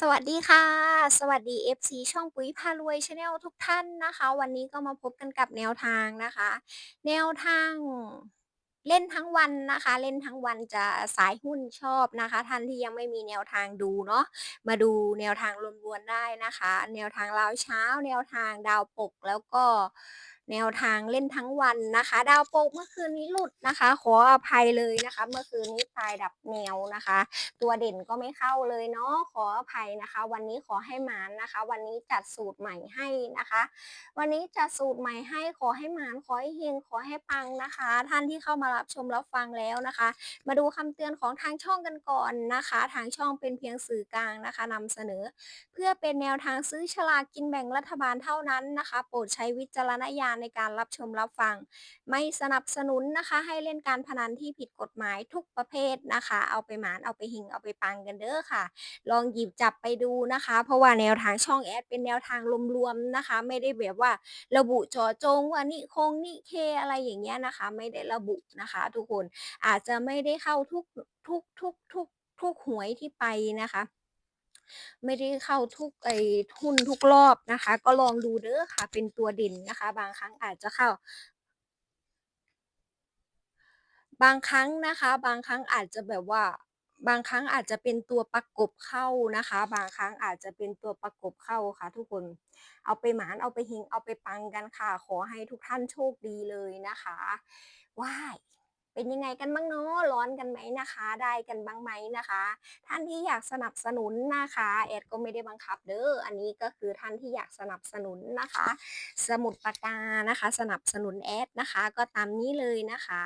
สวัสดีค่ะ สวัสดี FC ช่องปุ๋ยพารวยชาแนลทุกท่านนะคะ วันนี้ก็มาพบกันกับแนวทางนะคะ แนวทางเล่นทั้งวันนะคะ เล่นทั้งวันจะสายหุ้นชอบนะคะ ท่านที่ยังไม่มีแนวทางดูเนาะมาดูแนวทางรวมๆได้นะคะ แนวทางราวเช้า แนวทางดาวปกแล้วก็ แนวทางเล่นทั้งวันนะคะ ดาวโปกเมื่อคืนนี้หลุดนะคะ ขออภัยเลยนะคะ เมื่อคืนนี้พายดับแนวนะคะ ตัวเด่นก็ไม่เข้าเลยเนาะขออภัยนะคะ วันนี้ขอให้หมานนะคะ วันนี้จัดสูตรใหม่ให้นะคะ วันนี้จัดสูตรใหม่ให้ขอให้หมานขอให้เฮงขอให้ปังนะคะ ท่านที่เข้ามารับชมรับฟังแล้วนะคะ มาดูคำเตือนของทางช่องกันก่อนนะคะ ทางช่องเป็นเพียงสื่อกลางนะคะนำเสนอ เพื่อเป็นแนวทางซื้อฉลากกินแบ่งรัฐบาลเท่านั้นนะคะ โปรดใช้วิจารณญาณในการรับชมรับฟัง ไม่สนับสนุนนะคะ ให้เล่นการพนันที่ผิดกฎหมายทุกประเภทนะคะ เอาไปหมานเอาไปหิงเอาไปปังกันเด้อค่ะ ลองหยิบจับไปดูนะคะ เพราะว่าแนวทางช่องแอดเป็นแนวทางรวมๆนะคะ ไม่ได้แบบว่าระบุจาะจงว่านี่คงนี่เคอะไรอย่างเงี้ยนะคะ ไม่ได้ระบุนะคะ ทุกคนอาจจะไม่ได้เข้าทุกทุกทุกทุกทุกหวยที่ไปนะคะ ไม่ได้เข้าทุกไอ้หุ้นทุกรอบนะคะ ก็ลองดูเด้อค่ะ เป็นตัวเด่นนะคะ บางครั้งอาจจะเข้า บางครั้งนะคะ บางครั้งอาจจะแบบว่าบางครั้งอาจจะเป็นตัวประกบเข้านะคะ บางครั้งอาจจะเป็นตัวประกบเข้าค่ะ ทุกคนเอาไปหมานเอาไปเฮงเอาไปปังกันค่ะ ขอให้ทุกท่านโชคดีเลยนะคะว้าย เป็นยังไงกันบ้างเนาะร้อนกันไหมนะคะ ได้กันบ้างไหมนะคะ ท่านที่อยากสนับสนุนนะคะแอดก็ไม่ได้บังคับเด้ออันนี้ก็คือท่านที่อยากสนับสนุนนะคะ สมุดปากกานะคะ สนับสนุนแอดนะคะ ก็ตามนี้เลยนะคะ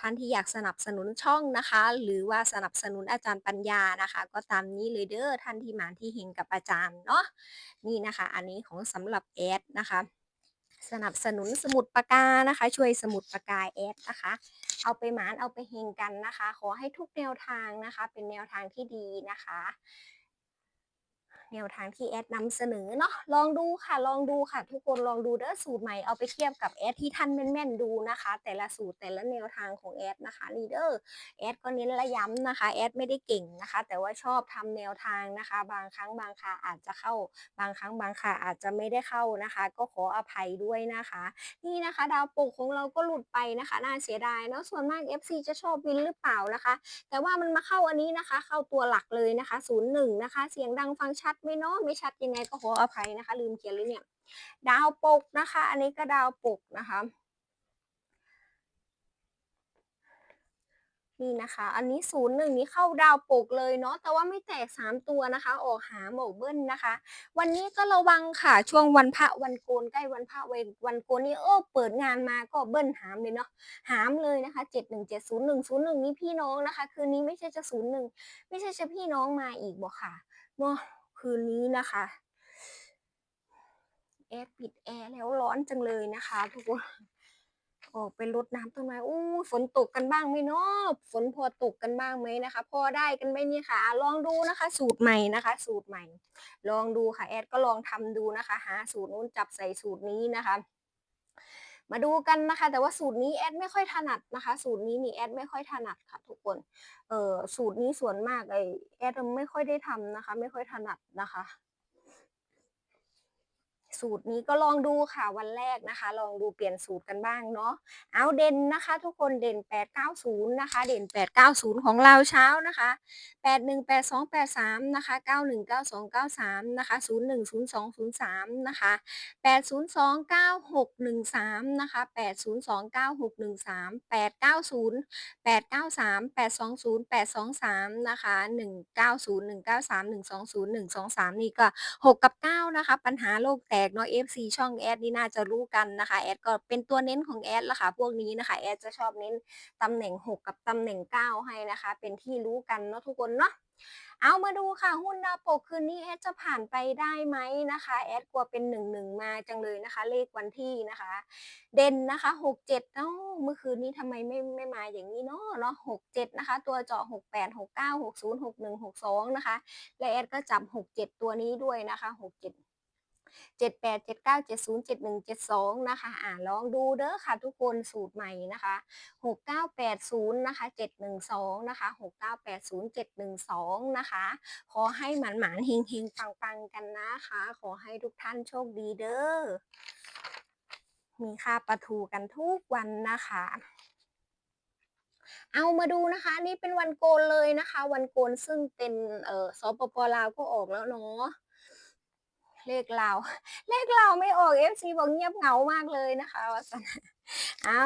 ท่านที่อยากสนับสนุนช่องนะคะ หรือว่าสนับสนุนอาจารย์ปัญญานะคะ ก็ตามนี้เลยเด้อท่านที่มาที่เฮงกับอาจารย์เนาะนี่นะคะ อันนี้ของสำหรับแอดนะคะสนับสนุนสมุดปากกานะคะ ช่วยสมุดปากกาแอดนะคะ เอาไปหมานเอาไปเฮงกันนะคะ ขอให้ทุกแนวทางนะคะ เป็นแนวทางที่ดีนะคะ แนวทางที่แอดนำเสนอเนาะลองดูค่ะลองดูค่ะ ทุกคนลองดูเด้อสูตรใหม่เอาไปเทียบกับแอดที่ท่านแม่นๆดูนะคะ แต่ละสูตรแต่ละแนวทางของแอดนะคะนี่เด้อแอดก็เน้นและย้ำนะคะแอดไม่ได้เก่งนะคะ แต่ว่าชอบทำแนวทางนะคะ บางครั้งบางคาอาจจะเข้า บางครั้งบางคาอาจจะไม่ได้เข้านะคะ ก็ขออภัยด้วยนะคะ นี่นะคะ ดาวปกของเราก็หลุดไปนะคะน่าเสียดายเนาะส่วนมาก FC จะชอบวินหรือเปล่านะคะ แต่ว่ามันมาเข้าอันนี้นะคะ เข้าตัวหลักเลยนะคะ 01 นะคะ เสียงดังฟังชัดไมเนาะไม่ชัดยังไงก็ขออภัยนะคะ ลืมเขียนเลยเนี่ย ดาวปกนะคะ อันนี้ก็ดาวปกนะคะ นี่นะคะ อันนี้01นี้เข้าดาวปกเลยเนาะแต่ว่าไม่แตก3ตัวนะคะ ออกหามออกเบิ้ลนะคะ วันนี้ก็ระวังค่ะช่วงวันพระวันโกนใกล้วันพระเวรวันโกนนี่เออเปิดงานมาก็เบิ้ลหามเลยเนาะหามเลยนะคะ71701 01นี่พี่น้องนะคะ คืนนี้ไม่ใช่จะ01ไม่ใช่จะพี่น้องมาอีกบ่ค่ะเนาะ คืนนี้นะคะแอร์ปิดแอร์แล้วร้อนจังเลยนะคะทุกคนออกไปรดน้ำต้นไม้อู้ฝนตกกันบ้างไหมเนาะฝนพอตกกันบ้างไหมนะคะ พอได้กันไหมเนี่ยค่ะ ลองดูนะคะ สูตรใหม่นะคะ สูตรใหม่ ลองดูค่ะแอดก็ลองทำดูนะคะ หาสูตรนู้นจับใส่สูตรนี้นะคะ มาดูกันนะคะ แต่ว่าสูตรนี้แอดไม่ค่อยถนัดนะคะ สูตรนี้นี่แอดไม่ค่อยถนัดค่ะ ทุกคนเออสูตรนี้ส่วนมากไอแอดไม่ค่อยได้ทำนะคะ ไม่ค่อยถนัดนะคะ สูตรนี้ก็ลองดูค่ะวันแรกนะคะ ลองดูเปลี่ยนสูตรกันบ้างเนาะเอาเด่นนะคะ ทุกคนเด่น 890 นะคะ เด่น 890 ของเราเช้านะคะ 818283 นะคะ 919293 นะคะ 010203 นะคะ 8029613นะคะ 8029613 890 893 820 823 นะคะ 190 193 120 123 นี่ก็ 6 กับ 9 นะคะ ปัญหาโลกแตกเนาะ FC ช่องแอดนี่น่าจะรู้กันนะคะแอดก็เป็นตัวเน้นของแอดละค่ะพวกนี้นะคะแอดจะชอบเน้นตำแหน่ง 6 กับตำแหน่ง 9 ให้นะคะ เป็นที่รู้กันเนาะทุกคนเนาะเอามาดูค่ะหุ้นดาวปกคืนนี้แอดจะผ่านไปได้ไหมนะคะแอดกลัวเป็น11มาจังเลยนะคะ เลขวันที่นะคะ เด่นนะคะ67เอ้าเมื่อคืนนี้ทำไมไม่ไม่มาอย่างนี้เนาะเนาะ67นะคะ ตัวเจาะ68 69 60 61 62นย์หกหนึ่งหกสองนะคะ และแอดก็จับ67ตัวนี้ด้วยนะคะ67 78 79 70 71 72 นะคะอ่าลองดูเด้อค่ะทุกคนสูตรใหม่นะคะ 6980 นะคะ 712 นะคะ 6980 712 นะคะ ขอให้หมานหมานๆเฮงเฮงปังปังๆกันนะคะ ขอให้ทุกท่านโชคดีเด้อมีค่าปลาทูกันทุกวันนะคะเอามาดูนะคะนี่เป็นวันโกนเลยนะคะ วันโกนซึ่งเป็นเอ่อสปปลาวก็ออกแล้วเนาะ เลขลาเลขลาไม่ออก FC บอกเงียบเหงามากเลยนะคะว่า ซั่นอ้า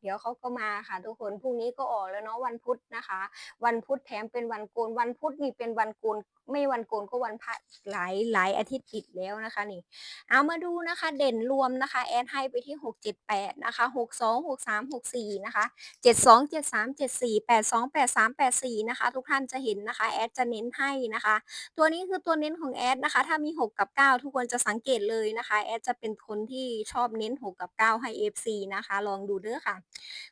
เดี๋ยวเขาก็มาค่ะ ทุกคนพรุ่งนี้ก็ออกแล้วเนาะวันพุธนะคะ วันพุธแถมเป็นวันโกนวันพุธนี่เป็นวันโกนไม่วันโกนก็วันพระหลายหลายอาทิตย์ติดแล้วนะคะนี่ เอามาดูนะคะเด่นรวมนะคะ แอดให้ไปที่ 678 นะคะ 62 63 64 นะคะ 72 73 74 82 83 84 นะคะ ทุกท่านจะเห็นนะคะ แอดจะเน้นให้นะคะ ตัวนี้คือตัวเน้นของแอดนะคะ ถ้ามี 6 กับ 9 ทุกคนจะสังเกตเลยนะคะ แอดจะเป็นคนที่ชอบเน้น 6 กับ 9 ให้ FC นะคะ ลองดูเด้อค่ะ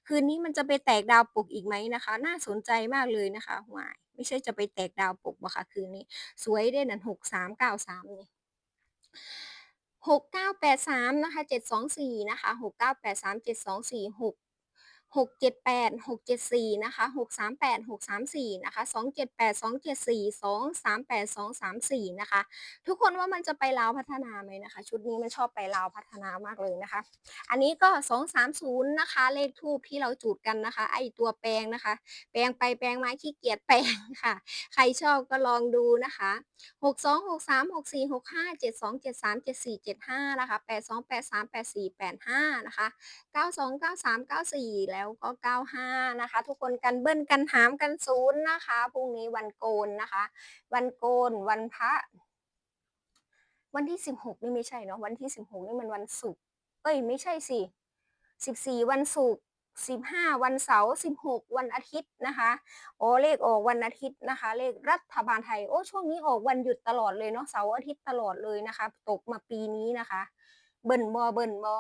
คืนนี้มันจะไปแตกดาวปกอีกไหมนะคะ น่าสนใจมากเลยนะคะหวายไม่ใช่จะไปแตกดาวปกบ่คะคืนนี้ สวยเด้นั่น6393นี่หกเก้าแปดสามนะคะเจ็ดสองสี่นะคะหกเก้าแปดสามเจ็ดสองสี่หก 678 674นะคะ638 634นะคะ278 274 238 234นะคะ ทุกคนว่ามันจะไปลาวพัฒนาไหมนะคะ ชุดนี้มันชอบไปลาวพัฒนามากเลยนะคะ อันนี้ก็ 230นะคะ เลขทูปที่เราจุดกันนะคะ ไอตัวแปลงนะคะ แปลงไปแปลงมาขี้เกียจแปลงค่ะ ใครชอบก็ลองดูนะคะ62 63 64 65 72 73 74 75นะคะ82 83 84 85นะคะ92 93 94แล้วล้วก็ 95 นะคะ ทุกคนกันเบิ้ลกันหามกันศูนย์นะคะพรุ่งนี้วันโกนนะคะ วันโกนวันพระ วันที่ 16 นี่ไม่ใช่เนาะวันที่ 16 นี่มันวันศุกร์เอ้ยไม่ใช่สิ14 วันศุกร์15วันเสาร์16วันอาทิตย์นะคะ โอ้เลขออกวันอาทิตย์นะคะ เลขรัฐบาลไทยโอ้ช่วงนี้ออกวันหยุดตลอดเลยเนาะเสาร์อาทิตย์ตลอดเลยนะคะ ตกมาปีนี้นะคะ เบิ่นบอเบิ่นบอ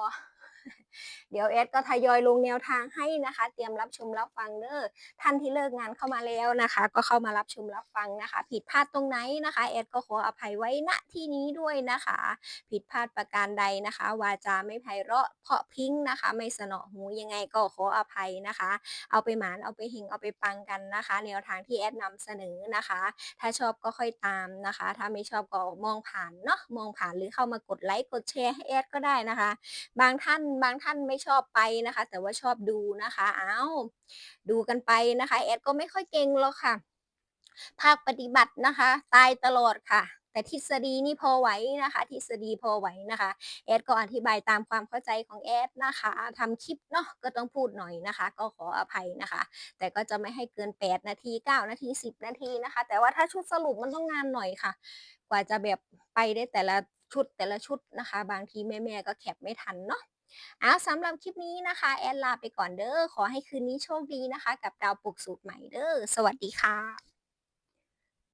เดี๋ยวแอดก็ทยอยลงแนวทางให้นะคะ เตรียมรับชมรับฟังเด้อท่านที่เลิกงานเข้ามาแล้วนะคะ ก็เข้ามารับชมรับฟังนะคะ ผิดพลาดตรงไหนนะคะแอดก็ขออภัยไว้ณที่นี้ด้วยนะคะ ผิดพลาดประการใดนะคะ วาจาไม่ไพเราะเพาะพิ้งนะคะ ไม่สนอหูยังไงก็ขออภัยนะคะ เอาไปหมานเอาไปเฮงเอาไปปังกันนะคะ แนวทางที่แอดนำเสนอนะคะ ถ้าชอบก็ค่อยตามนะคะ ถ้าไม่ชอบก็มองผ่านเนาะมองผ่านหรือเข้ามากดไลค์กดแชร์ให้แอดก็ได้นะคะ บางท่านบางท่านไม่ชอบไปนะคะ แต่ว่าชอบดูนะคะอ้าวดูกันไปนะคะ แอดก็ไม่ค่อยเก่งหรอกค่ะ ภาคปฏิบัตินะคะ ตายตลอดค่ะแต่ทฤษฎีนี่พอไหวนะคะ ทฤษฎีพอไหวนะคะแอดก็อธิบายตามความเข้าใจของแอดนะคะทำคลิปเนาะก็ต้องพูดหน่อยนะคะ ก็ขออภัยนะคะ แต่ก็จะไม่ให้เกิน 8 นาที 9 นาที 10 นาทีนะคะ แต่ว่าถ้าชุดสรุปมันต้องนานหน่อยค่ะ กว่าจะแบบไปได้แต่ละชุดแต่ละชุดนะคะ บางทีแม่ๆก็แคปไม่ทันเนาะ เอาสำหรับคลิปนี้นะคะ แอนลาไปก่อนเด้อขอให้คืนนี้โชคดีนะคะ กับดาวปลุกสูตรใหม่เด้อสวัสดีค่ะ